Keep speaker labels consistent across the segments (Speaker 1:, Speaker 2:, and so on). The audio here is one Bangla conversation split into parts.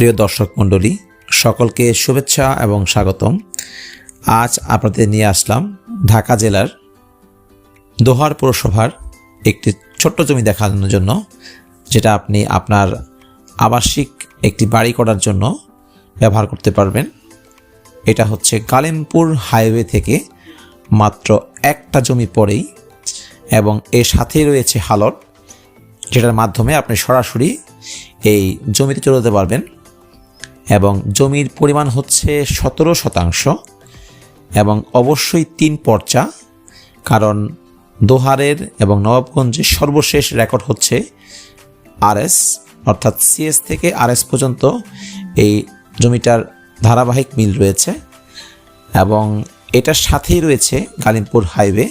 Speaker 1: প্রিয় দর্শক মণ্ডলী, সকলকে শুভেচ্ছা এবং স্বাগতম। আজ আপনাদের নিয়ে আসলাম ঢাকা জেলার দোহার পৌরসভার একটি ছোট্ট জমি দেখানোর জন্য, যেটা আপনি আপনার আবাসিক একটি বাড়ি করার জন্য ব্যবহার করতে পারবেন। এটা হচ্ছে কালিমপুর হাইওয়ে থেকে মাত্র একটা জমি পরেই এবং এর সাথেই রয়েছে হালট, যেটার মাধ্যমে আপনি সরাসরি এই জমিতে চলে যেতে পারবেন। এবং জমির পরিমাণ হচ্ছে সতেরো শতাংশ এবং অবশ্যই তিন পর্চা, কারণ দোহারের এবং নবাবগঞ্জের সর্বশেষ রেকর্ড হচ্ছে আরএস, অর্থাৎ সিএস থেকে আরএস পর্যন্ত এই জমিটার ধারাবাহিক মিল রয়েছে এবং এটার সাথেই রয়েছে গালিমপুর হাইওয়ে।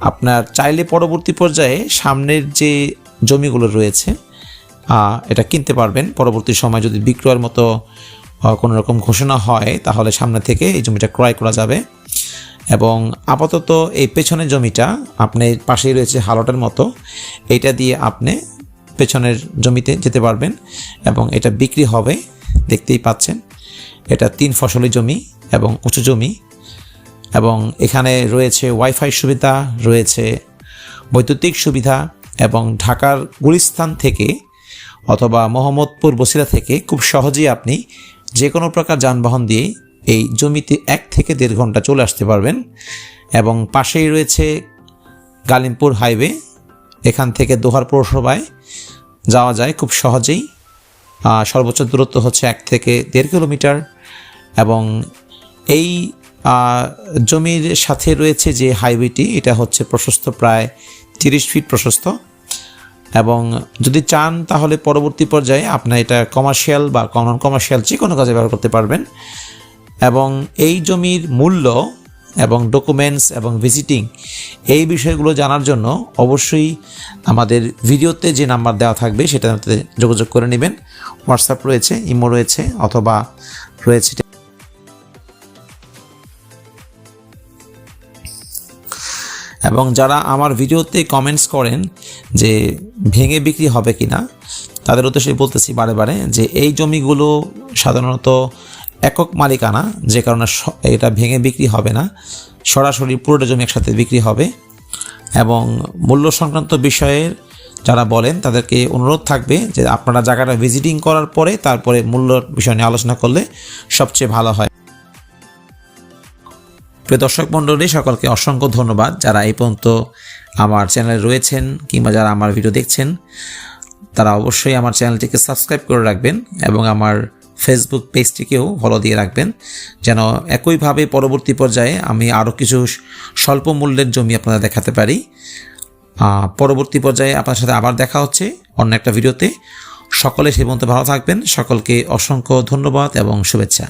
Speaker 1: আপনার চাইলে পরবর্তী পর্যায়ে সামনের যে জমিগুলো রয়েছে এটা কিনতে পারবেন। পরবর্তী সময় যদি বিক্রয়ের মতো কোনো রকম ঘোষণা হয়, তাহলে সামনে থেকে এই জমিটা ক্রয় করা যাবে। এবং আপাতত এই পেছনের জমিটা আপনি পাশেই রয়েছে হালটের মতো এটা দিয়ে আপনি পেছনের জমিতে যেতে পারবেন এবং এটা বিক্রি হবে, দেখতেই পাচ্ছেন। এটা তিন ফসলি জমি এবং উঁচু জমি। এবং এখানে রয়েছে ওয়াইফাই সুবিধা, রয়েছে বৈদ্যুতিক সুবিধা এবং ঢাকার গুলিস্তান থেকে অথবা মোহাম্মদপুর বসিরা থেকে খুব সহজেই আপনি যে কোনো প্রকার যানবাহন দিয়ে এই জমিতে এক থেকে দেড় ঘণ্টা চলে আসতে পারবেন। এবং পাশেই রয়েছে গালিমপুর হাইওয়ে। এখান থেকে দোহার পৌরসভায় যাওয়া যায় খুব সহজেই। সর্বোচ্চ দূরত্ব হচ্ছে এক থেকে দেড় কিলোমিটার। এবং এই জমির সাথে রয়েছে যে হাইওয়েটি, এটা হচ্ছে প্রশস্ত প্রায় তিরিশ ফিট প্রশস্ত। এবং যদি চান তাহলে পরবর্তী পর্যায়ে আপনার এটা কমার্শিয়াল বা নন কমার্শিয়াল যে কোনো কাজে ব্যবহার করতে পারবেন। এবং এই জমির মূল্য এবং ডকুমেন্টস এবং ভিজিটিং এই বিষয়গুলো জানার জন্য অবশ্যই আমাদের ভিডিওতে যে নাম্বার দেওয়া থাকবে সেটাতে যোগাযোগ করে নেবেন। হোয়াটসঅ্যাপ রয়েছে ইমো রয়েছে অথবা রয়েছে এবং যারা আমার ভিডিওতে কমেন্টস করেন যে ভেঙে বিক্রি হবে কি না তাদের উদ্দেশ্যে বলতেছি বারে বারে যে এই জমিগুলো সাধারণত একক মালিকানা, যে কারণে এটা ভেঙে বিক্রি হবে না, সরাসরি পুরোটা জমি একসাথে বিক্রি হবে এবং মূল্য সংক্রান্ত বিষয়ের যারা বলেন তাদেরকে অনুরোধ থাকবে যে আপনারা জায়গাটা ভিজিটিং করার পরে তারপরে মূল্য বিষয় নিয়ে আলোচনা করলে সবচেয়ে ভালো হয়। প্রিয় দর্শক মণ্ডলী, সকলকে অসংখ্য ধন্যবাদ যারা এই পর্যন্ত আমার চ্যানেলে রয়েছেন কিংবা যারা আমার ভিডিও দেখছেন। তারা অবশ্যই আমার চ্যানেলটিকে সাবস্ক্রাইব করে রাখবেন এবং আমার ফেসবুক পেজটিকেও ফলো দিয়ে রাখবেন, যেন একইভাবে পরবর্তী পর্যায়ে আমি আরও কিছু স্বল্প মূল্যের জমি আপনাদের দেখাতে পারি। পরবর্তী পর্যায়ে আপনার সাথে আবার দেখা হচ্ছে অন্য একটা ভিডিওতে। সকলে সে পর্যন্ত ভালো থাকবেন। সকলকে অসংখ্য ধন্যবাদ এবং শুভেচ্ছা।